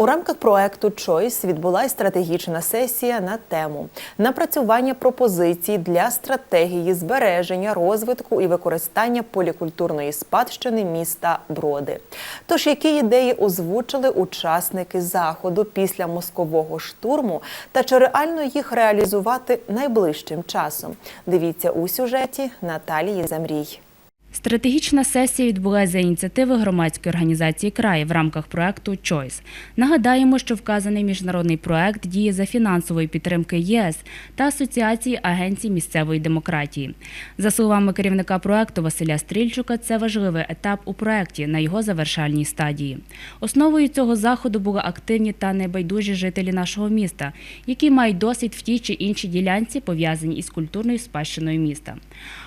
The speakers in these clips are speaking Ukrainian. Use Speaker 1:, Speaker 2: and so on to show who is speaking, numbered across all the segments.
Speaker 1: У рамках проекту Choice відбулася стратегічна сесія на тему напрацювання пропозицій для стратегії збереження, розвитку і використання полікультурної спадщини міста Броди. Тож, які ідеї озвучили учасники заходу після москового штурму, та чи реально їх реалізувати найближчим часом? Дивіться у сюжеті Наталії Замрій.
Speaker 2: Стратегічна сесія відбулася за ініціативи громадської організації край в рамках проекту Choice. Нагадаємо, що вказаний міжнародний проект діє за фінансової підтримки ЄС та Асоціації агенцій місцевої демократії. За словами керівника проекту Василя Стрільчука, це важливий етап у проекті на його завершальній стадії. Основою цього заходу були активні та небайдужі жителі нашого міста, які мають досвід в тій чи іншій ділянці, пов'язані із культурною спадщиною міста.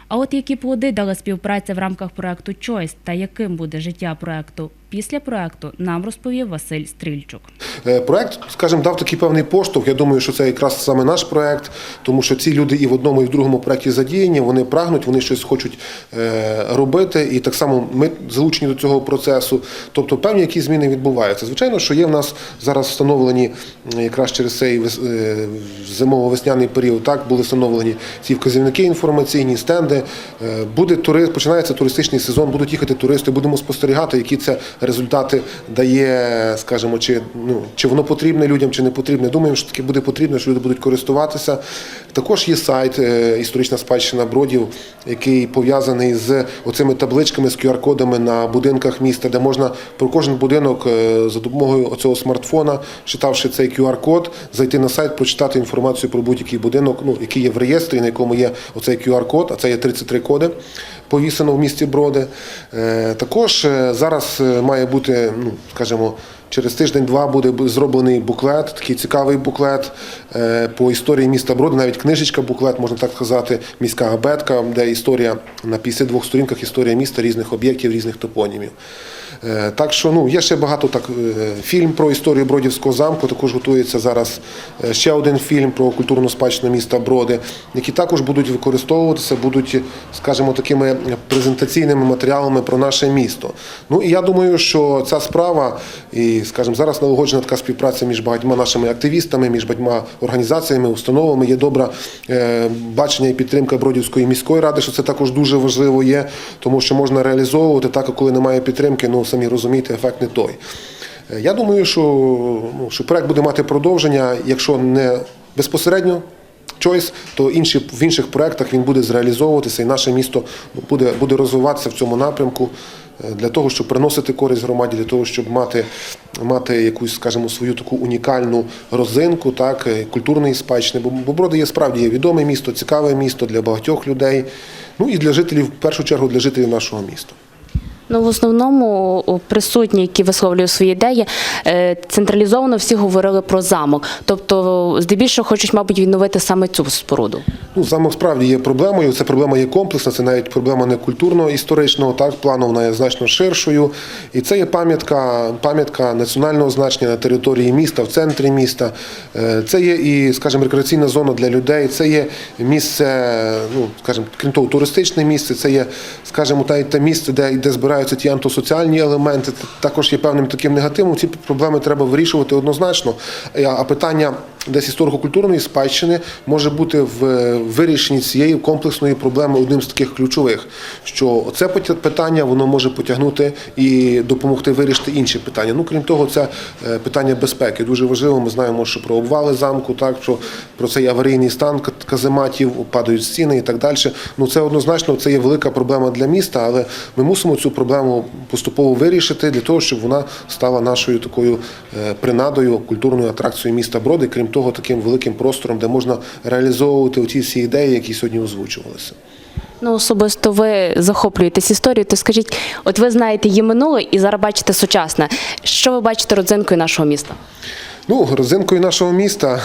Speaker 2: А от які плоди дала співпраця в рамках проекту Чойс та яким буде життя проекту після проекту, нам розповів Василь Стрільчук.
Speaker 3: Е, Проект, скажімо, дав такий певний поштовх. Я думаю, що це якраз саме наш проект, тому що ці люди і в одному, і в другому проекті задіяні, вони прагнуть, вони щось хочуть е, робити, і так само ми залучені до цього процесу. Тобто певні якісь зміни відбуваються. Звичайно, що є в нас зараз встановлені якраз через цей е, зимово-весняний період. Так були встановлені ці вказівники інформаційні, стенди. Буде тури, починається туристичний сезон, будуть їхати туристи, будемо спостерігати, які це результати дає, скажімо, чи ну чи воно потрібне людям, чи не потрібне. Думаємо, що таке буде потрібно, що люди будуть користуватися. Також є сайт е, історична спадщина бродів, який пов'язаний з оцими табличками з QR-кодами на будинках міста, де можна про кожен будинок е, за допомогою оцього смартфона, читавши цей QR-код, зайти на сайт, прочитати інформацію про будь-який будинок, ну який є в реєстрі, на якому є оцей QR-код, а це є 33 коди. Повісено в місті Броди. Е, Також е, зараз е, має бути, ну скажімо, через тиждень-два буде зроблений буклет, такий цікавий буклет по історії міста Броди, навіть книжечка, буклет, можна так сказати, міська абетка, де історія на 52 сторінках історія міста, різних об'єктів, різних топонімів. Е, Так що ну є ще багато так е, фільм про історію Бродівського замку. Також готується зараз е, ще один фільм про культурну спадщину міста Броди, які також будуть використовуватися, будуть, скажімо, такими презентаційними матеріалами про наше місто. Ну і я думаю, що ця справа, і скажімо, зараз налагоджена така співпраця між багатьма нашими активістами, між багатьма організаціями, установами. Є добре е, бачення і підтримка Бродівської міської ради, що це також дуже важливо є, тому що можна реалізовувати так, коли немає підтримки, ну самі розумієте, ефект не той. Е, Я думаю, що, ну, що проект буде мати продовження, якщо не безпосередньо. Choice, то інші, в інших проєктах він буде зреалізовуватися, і наше місто буде, буде розвиватися в цьому напрямку е, для того, щоб приносити користь громаді, для того, щоб мати, мати якусь, скажімо, свою таку унікальну розинку, так, е, культурної спадщини. Бо, Броди є справді є відоме місто, цікаве місто для багатьох людей, ну і для жителів, в першу чергу, для жителів нашого міста.
Speaker 4: Ну, в основному присутні, які висловлюють свої ідеї, е, централізовано всі говорили про замок. Тобто, здебільшого хочуть, мабуть, відновити саме цю споруду.
Speaker 3: Ну, замок справді є проблемою. Це проблема є комплексна, це навіть проблема не культурно-історичного так, плану, вона є значно ширшою. І це є пам'ятка, пам'ятка національного значення на території міста, в центрі міста. Е, Це є і, скажімо, рекреаційна зона для людей, це є місце, ну, скажімо, крім того, туристичне місце, це є, скажімо, те місце, де, де збираються ті антисоціальні елементи. Також є певним таким негативом. Ці проблеми треба вирішувати однозначно. А- А питання десь історико-культурної спадщини може бути в вирішенні цієї комплексної проблеми одним з таких ключових, що це питання воно може потягнути і допомогти вирішити інші питання. Ну крім того, це е, питання безпеки. Дуже важливо. Ми знаємо, що про обвали замку, так що про цей аварійний стан казематів, падають стіни і так далі. Ну це однозначно це є велика проблема для міста, але ми мусимо цю проблему поступово вирішити для того, щоб вона стала нашою такою е, принадою, культурною атракцією міста Броди. Крім того, таким великим простором, де можна реалізовувати ті всі ідеї, які сьогодні озвучувалися.
Speaker 4: Ну, особисто ви захоплюєтесь історією, то скажіть, от ви знаєте її минуле і зараз бачите сучасне. Що ви бачите родзинкою нашого міста?
Speaker 3: Ну, родзинкою нашого міста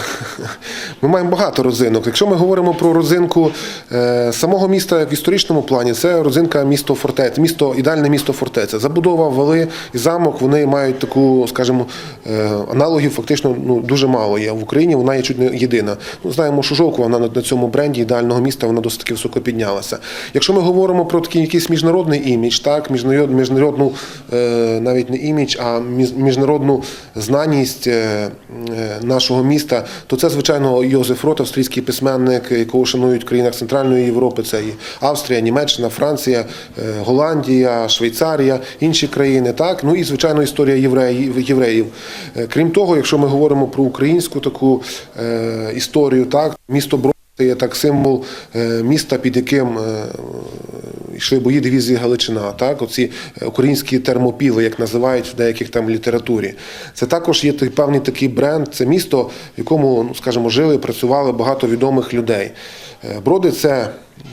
Speaker 3: ми маємо багато родзинок. Якщо ми говоримо про родзинку е, самого міста в історичному плані, це родзинка місто фортеця, місто ідеальне місто фортеця. Забудова, вали і замок вони мають таку, скажімо, е, аналогів фактично ну, дуже мало є в Україні. Вона є чуть не єдина. Ну, знаємо, що Жовкова вона на, цьому бренді ідеального міста вона досить таки високо піднялася. Якщо ми говоримо про такий якийсь міжнародний імідж, так міжнарод- міжнародну е, навіть не імідж, а між- міжнародну знаність нашого міста, то це звичайно Йозеф Рот, австрійський письменник, якого шанують в країнах Центральної Європи. Це і Австрія, Німеччина, Франція, е, Голландія, Швейцарія, інші країни. Так ну і звичайно історія євреїв. Е, Крім того, якщо ми говоримо про українську таку е, історію, так місто Брод це є так символ е, міста, під яким е, йшли бої дивізії Галичина, так, оці е, українські термопіли, як називають в деяких там літературі. Це також є певний такий бренд, це місто, в якому, ну, скажімо, жили, працювали багато відомих людей. Е, Броди це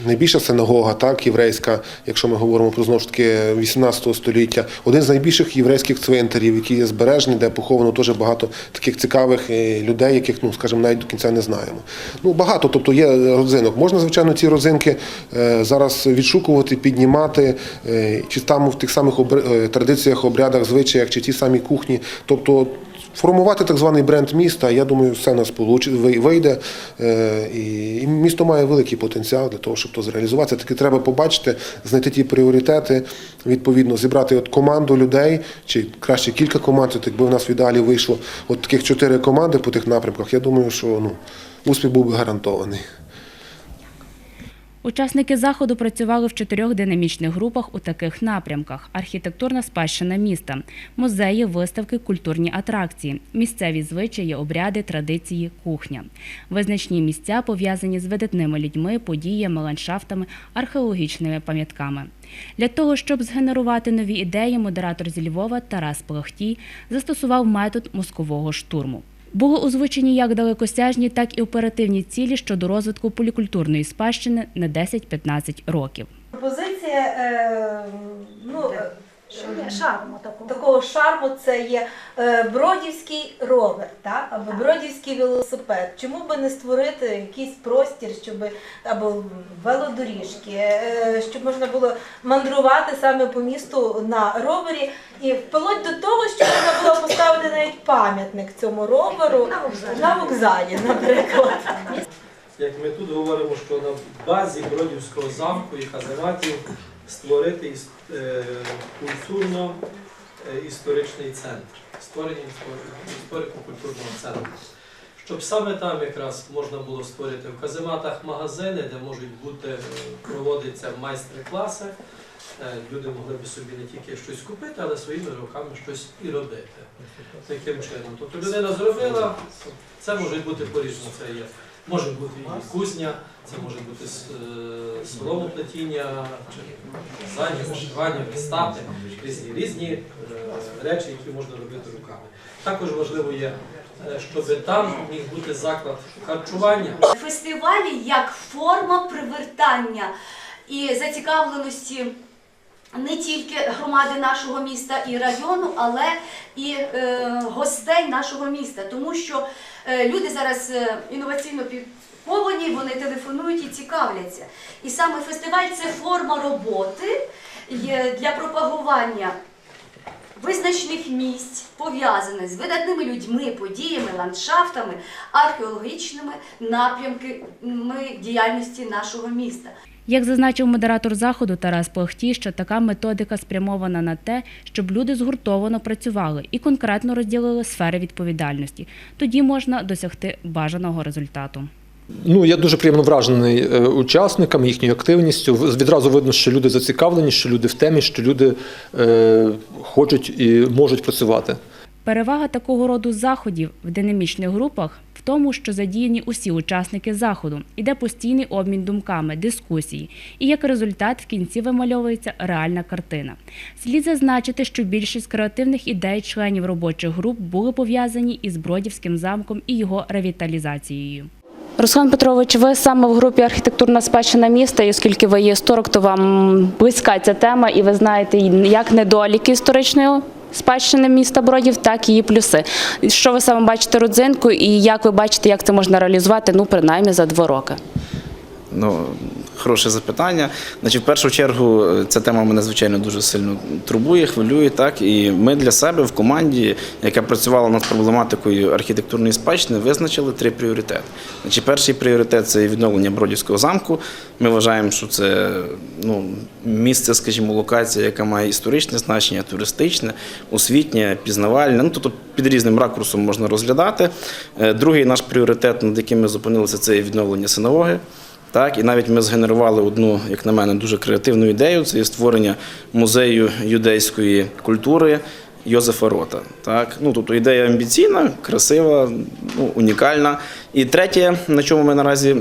Speaker 3: найбільша синагога, так, єврейська, якщо ми говоримо про знову ж таки 18 століття, один з найбільших єврейських цвинтарів, які є збережені, де поховано дуже багато таких цікавих е, людей, яких, ну, скажімо, навіть до кінця не знаємо. Ну, багато, тобто є родзинок. Можна, звичайно, ці родзинки е, зараз відшукувати, піднімати, е, чи там в тих самих традиціях, обрядах, звичаях, чи ті самі кухні. Тобто формувати так званий бренд міста, я думаю, все нас вийде. Е, І місто має великий потенціал для того, щоб то зреалізувати. Таки треба побачити, знайти ті пріоритети, відповідно, зібрати от команду людей, чи краще кілька команд, якби в нас в ідеалі вийшло от таких чотири команди по тих напрямках, я думаю, що ну, успіх був би гарантований.
Speaker 2: Учасники заходу працювали в чотирьох динамічних групах у таких напрямках: архітектурна спадщина міста, музеї, виставки, культурні атракції, місцеві звичаї, обряди, традиції, кухня. Визначні місця пов'язані з видатними людьми, подіями, ландшафтами, археологічними пам'ятками. Для того, щоб згенерувати нові ідеї, модератор зі Львова Тарас Плохтій застосував метод мозкового штурму. Були озвучені як далекосяжні, так і оперативні цілі щодо розвитку полікультурної спадщини на 10-15 років.
Speaker 5: Пропозиція е,
Speaker 6: Шарму такого.
Speaker 5: такого шарму це є е, бродівський ровер так? або бродівський велосипед. Чому би не створити якийсь простір, щоб або велодоріжки, е, щоб можна було мандрувати саме по місту на ровері, і вплоть до того, що можна було поставити навіть пам'ятник цьому роверу
Speaker 6: На вокзалі.
Speaker 5: на вокзалі, наприклад.
Speaker 7: Як ми тут говоримо, що на базі Бродівського замку і казематів створити е, культурно-історичний центр, створення історико-культурного центру. Щоб саме там якраз можна було створити в казематах магазини, де можуть бути е, проводиться майстер-класи. Е, Люди могли б собі не тільки щось купити, але своїми руками щось і робити. Таким чином. Тобто людина зробила, це може бути по-різному. Це є. Може бути і кузня, це може бути е, соломотлетіння, в'язання, вишивання, вистати, різні різні е, речі, які можна робити руками. Також важливо є, е, щоб там міг бути заклад харчування.
Speaker 6: Фестивалі як форма привертання і зацікавленості не тільки громади нашого міста і району, але і е, гостей нашого міста, тому що люди зараз е, інноваційно підковані, вони телефонують і цікавляться. І саме фестиваль це форма роботи для пропагування визначних місць, пов'язаних з видатними людьми, подіями, ландшафтами, археологічними напрямками діяльності нашого міста.
Speaker 2: Як зазначив модератор заходу Тарас Плохтій, що така методика спрямована на те, щоб люди згуртовано працювали і конкретно розділили сфери відповідальності. Тоді можна досягти бажаного результату.
Speaker 8: Ну, я дуже приємно вражений е, учасниками, їхньою активністю. Відразу видно, що люди зацікавлені, що люди в темі, що люди е, хочуть і можуть працювати.
Speaker 2: Перевага такого роду заходів в динамічних групах в тому, що задіяні усі учасники заходу, іде постійний обмін думками, дискусії, і як результат в кінці вимальовується реальна картина. Слід зазначити, що більшість креативних ідей членів робочих груп були пов'язані із Бродівським замком і його ревіталізацією.
Speaker 4: Руслан Петрович, ви саме в групі архітектурна спадщина міста, і оскільки ви є історик, то вам близька ця тема, і ви знаєте як недоліки історичної спадщини міста Бродів, так і її плюси. Що ви саме бачите родзинку, і як ви бачите, як це можна реалізувати, ну принаймні за два роки?
Speaker 9: Ну, хороше запитання. Значить, в першу чергу, е, ця тема мене звичайно дуже сильно турбує, хвилює. Так і ми для себе в команді, яка працювала над проблематикою архітектурної спадщини, визначили три пріоритети. Значить, перший пріоритет це відновлення Бродівського замку. Ми вважаємо, що це ну, місце, скажімо, локація, яка має історичне значення, туристичне, освітнє, пізнавальне. Ну, тобто під різним ракурсом можна розглядати. Е, Другий наш пріоритет, над яким ми зупинилися, це відновлення синагоги. Так, і навіть ми згенерували одну, як на мене, дуже креативну ідею. Це створення музею юдейської культури Йозефа Рота. Так, ну тобто ідея амбіційна, красива, ну, унікальна. І третє, на чому ми наразі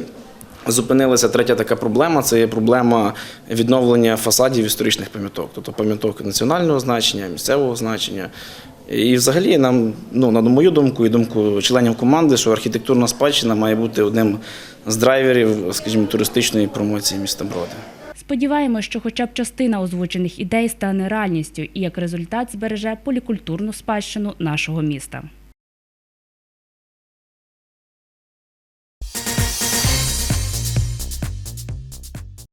Speaker 9: зупинилися, третя така проблема це є проблема відновлення фасадів історичних пам'яток, тобто пам'яток національного значення, місцевого значення. І взагалі нам, ну на мою думку і думку членів команди, що архітектурна спадщина має бути одним з драйверів, скажімо, туристичної промоції міста Броди.
Speaker 2: Сподіваємось, що хоча б частина озвучених ідей стане реальністю і як результат збереже полікультурну спадщину нашого міста.